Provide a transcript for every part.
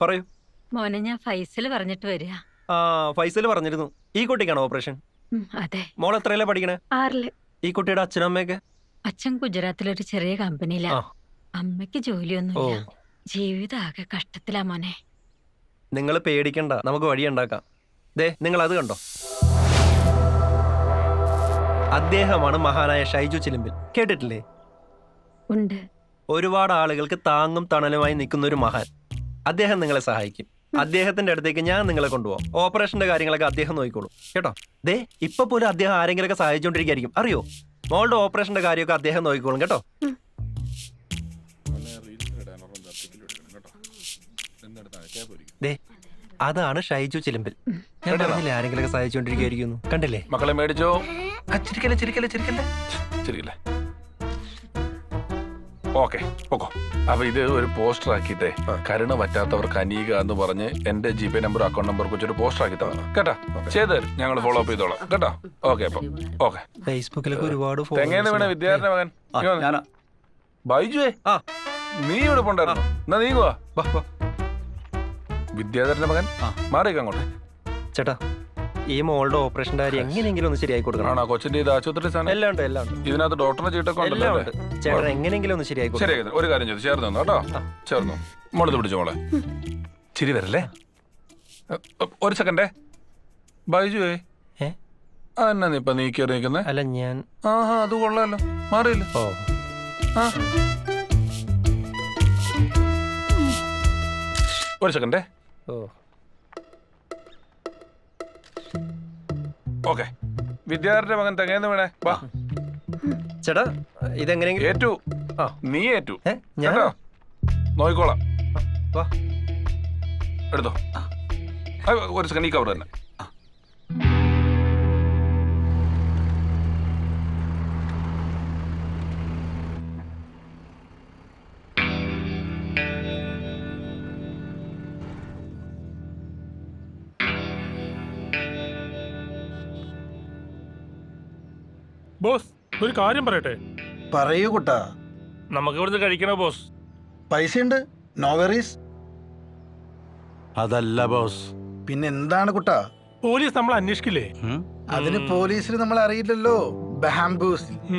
പറയൂ. മോനെ ഞാൻ ഫൈസൽ പറഞ്ഞിട്ട് വരിക. ആ ഫൈസൽ പറഞ്ഞിരുന്നു. ഈ കുട്ടിക്കാണോ ഓപ്പറേഷൻ? അതെ. മോൾ എത്രയല്ലേ പഠിക്കണേ? ആറിൽ. ഈ കുട്ടിയുടെ അച്ഛനും അമ്മയൊക്കെ അച്ഛൻ ഗുജറാത്തിലൊരു ചെറിയ കമ്പനിയിലാ. അമ്മയ്ക്ക് ജോലിയൊന്നുമില്ല. ജീവിതം ആകെ കഷ്ടത്തിലാ മോനെ. നിങ്ങൾ പേടിക്കണ്ട. നമുക്ക് വഴിയുണ്ടാക്കാം ദേ നിങ്ങൾ അത് കണ്ടോ? അദ്ദേഹമാണ് മഹാനായ ഷൈജു ചിലിമ്പിൽ. കേട്ടിട്ടില്ലേ? ഉണ്ട്. ഒരുപാട് ആളുകൾക്ക് താങ്ങും തണലുമായി നിൽക്കുന്ന ഒരു മഹാൻ. അദ്ദേഹം നിങ്ങളെ സഹായിക്കും. അദ്ദേഹത്തിന്റെ അടുത്തേക്ക് ഞാൻ നിങ്ങളെ കൊണ്ടുപോകാം. ഓപ്പറേഷന്റെ കാര്യങ്ങളൊക്കെ അദ്ദേഹം നോക്കിക്കോളും. കേട്ടോ? ദേ ഇപ്പൊ പോലും അദ്ദേഹം ആരെങ്കിലൊക്കെ സഹായിച്ചുകൊണ്ടിരിക്കുകയായിരിക്കും അറിയോ? മോളുടെ ഓപ്പറേഷന്റെ കാര്യമൊക്കെ അദ്ദേഹം നോക്കിക്കോളും കേട്ടോ? ദേ അതാണ് ഷൈജു ചിലമ്പിൽ. ഞാൻ പറഞ്ഞില്ലേ ആരെങ്കിലൊക്കെ സഹായിച്ചുകൊണ്ടിരിക്കുകയായിരിക്കുന്നു കണ്ടില്ലേ? മക്കളെ മേടിച്ചോ? ചിരിക്കല്ലേ ചിരിക്കല്ലേ ചിരിക്കല്ലേ? ചിരിക്കല്ലേ? ഓക്കെ ഓക്കോ അപ്പൊ ഇത് ഒരു പോസ്റ്റർ ആക്കിയിട്ടേ കരുണ പറ്റാത്തവർക്ക് അനീക എന്ന് പറഞ്ഞ് എന്റെ G Pay number account number വെച്ചൊരു പോസ്റ്റർ ആക്കി തരണം. കേട്ടാ? ചെയ്തു തരും ഞങ്ങൾ ഫോളോ അപ്പ് ചെയ്തോളാം. കേട്ടോ? ഓക്കെ അപ്പൊ. ഓക്കെ. ഫേസ്ബുക്കിലൊക്കെ ഒരുപാട് തെങ്ങേന്ന് വീണ. വിദ്യാർത്ഥി മകൻ. ബൈജുവേ? ആ. നീ ഇവിടെ പോണ്ടായിരുന്നു. എന്നാ നീങ്ങുവാ. വിദ്യാധരന്റെ മകൻ? ആ. മാറിയേക്ക് അങ്ങോട്ട്. ചേട്ടാ ഈ മോളുടെ ഓപ്പറേഷന്റെ കാര്യം എങ്ങനെയെങ്കിലും ഒന്ന് ശരിയായി കൊടുക്കണം. ആണോ? കൊച്ചിന്റെ ഇത് ആശുപത്രി സാധനം? എല്ലാം ഉണ്ട് എല്ലാം ഉണ്ട്. ഇതിനകത്ത് ഡോക്ടറിനെ ചീട്ടൊക്കെ ഉണ്ടല്ലോ എല്ലാം അല്ലേ? ഉണ്ട്. ചേട്ടൻ എങ്ങനെയെങ്കിലും ഒന്ന് ശരിയായി കൊടുക്കണം. ശരിയാക്കി ഒരു കാര്യം ചെയ്തു. ചേർന്ന് തന്നു കേട്ടോ. ചേർന്നു മോളത് പിടിച്ചു മോളെ? ചിരി വരല്ലേ? എ, എ, ഒരു സെക്കൻഡേ. ബൈജുവേ ഏ? അതെന്നാ നീ ഇപ്പൊ നീ കയറി നിൽക്കുന്നേ അല്ല ഞാൻ ആഹാ അത് കൊള്ളാലോ. മാറിയില്ല? ഓ. ആ. ഒരു സെക്കൻഡേ. ഓ. ഓക്കെ. വിദ്യാർത്ഥിയുടെ മകൻ തെങ്ങേന്ന് വീണേ. വാ. ചേട്ടാ ഇതെങ്ങനെയെങ്കിലും ഏറ്റു. ആ. നീ ഏറ്റു. ഞാനോ നോയിക്കോളാം വാ. എടുത്തോ. ആ, ഒരു സെക്കൻഡ് ഈ കവർ തന്നെ. ബോസ് ഒരു കാര്യം പറയട്ടെ? പറയൂ കുട്ടാ. നമുക്ക് ഇവിടുന്ന് കഴിക്കണോ ബോസ്? പൈസയുണ്ട്. നോ വെറീസ് അതല്ല ബോസ്. പിന്നെ എന്താണ് കുട്ടാ? പോലീസ് നമ്മൾ അന്വേഷിക്കില്ലേ? അതിന് പോലീസിന് നമ്മൾ അറിയില്ലല്ലോ. ബാംബൂസ്.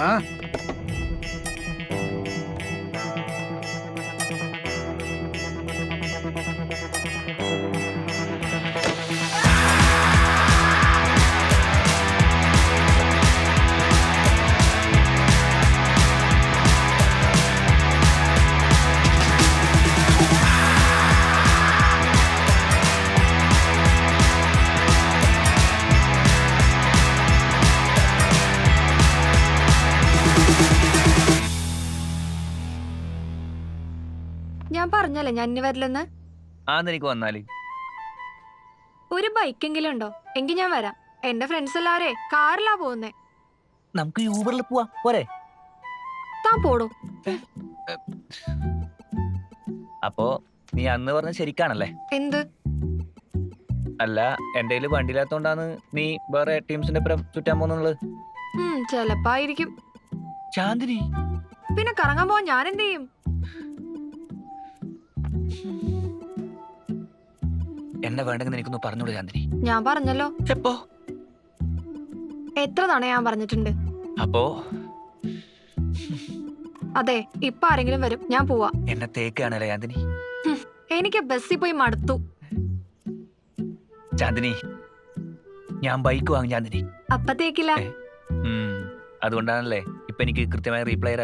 ആ? ഞാൻ പറഞ്ഞല്ലേ ഞാൻ ഇനി വരില്ലെന്ന്? ആന്നെനിക്ക് വന്നാൽ. ഒരു ബൈക്കെങ്കിലും ഉണ്ടോ? എങ്കിൽ ഞാൻ വരാം. എന്റെ ഫ്രണ്ട്സ് എല്ലാവരെ കാറിലാ പോകുന്നേ. നമുക്ക് യൂബറിൽ പോവാ. പോരെ. താ പോടോ. അപ്പോ നീ അന്ന് പറഞ്ഞ ശരിക്കാണല്ലേ? എന്ത്? അല്ല എന്റെ കയ്യിൽ വണ്ടിയില്ലാത്തോണ്ടാണ് നീ വേറെ ടീംസിന്റെ പുറം ചുറ്റാൻ പോകുന്നുള്ളത്. ഉം ചെലപ്പായിരിക്കും. ചാന്ദിനി പിന്നെ കറങ്ങാൻ പോവാൻ ഞാൻ എന്ത് ചെയ്യും? എന്നെ വേണ്ടെങ്കിൽ എനിക്കൊന്ന് പറഞ്ഞോളൂ ചാന്ദിനി ഞാൻ പറഞ്ഞല്ലോ. എപ്പോ? എത്ര തവണ ഞാൻ പറഞ്ഞിട്ടുണ്ട്? അപ്പോ? അതെ ഇപ്പൊ ആരെങ്കിലും വരും ഞാൻ പോവാ. എന്നെ തേക്കാണല്ലേ ചാന്ദിനി എനിക്ക് ബസ്സിൽ പോയി മടുത്തു. ചാന്ദിനി ഞാൻ ബൈക്ക് വാങ്ങും ചാന്ദിനി അപ്പത്തേക്കില്ല തേക്കില്ല. അതുകൊണ്ടാണല്ലേ ഇപ്പൊ എനിക്ക് കൃത്യമായി റീപ്ലൈ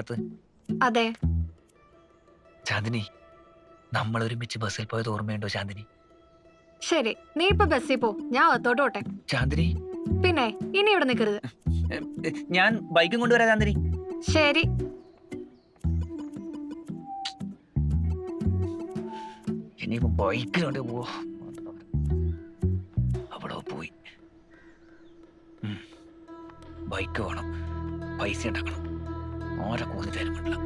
അതെ. ചാന്ദിനി നമ്മൾ ഒരുമിച്ച് ബസ്സിൽ പോയത് ഓർമ്മയുണ്ടോ ചാന്ദിനി ശരി നീ ഇപ്പൊ ബസ്സിൽ പോ. ഞാൻ അകത്തോട്ട് പോട്ടെ. ചാന്ദിനി പിന്നെ ഇനി ഇവിടെ നിൽക്കരുത് ഞാൻ ബൈക്കും കൊണ്ടുവരാം ചാന്ദിനി ശരി. ഇനിയിപ്പോ ബൈക്കിലോട്ട് പോവോ. അവിടെ പോയി. ബൈക്ക് വേണം. പൈസ ഉണ്ടാക്കണം. ആരെ കൂടുതൽ പറ്റില്ല.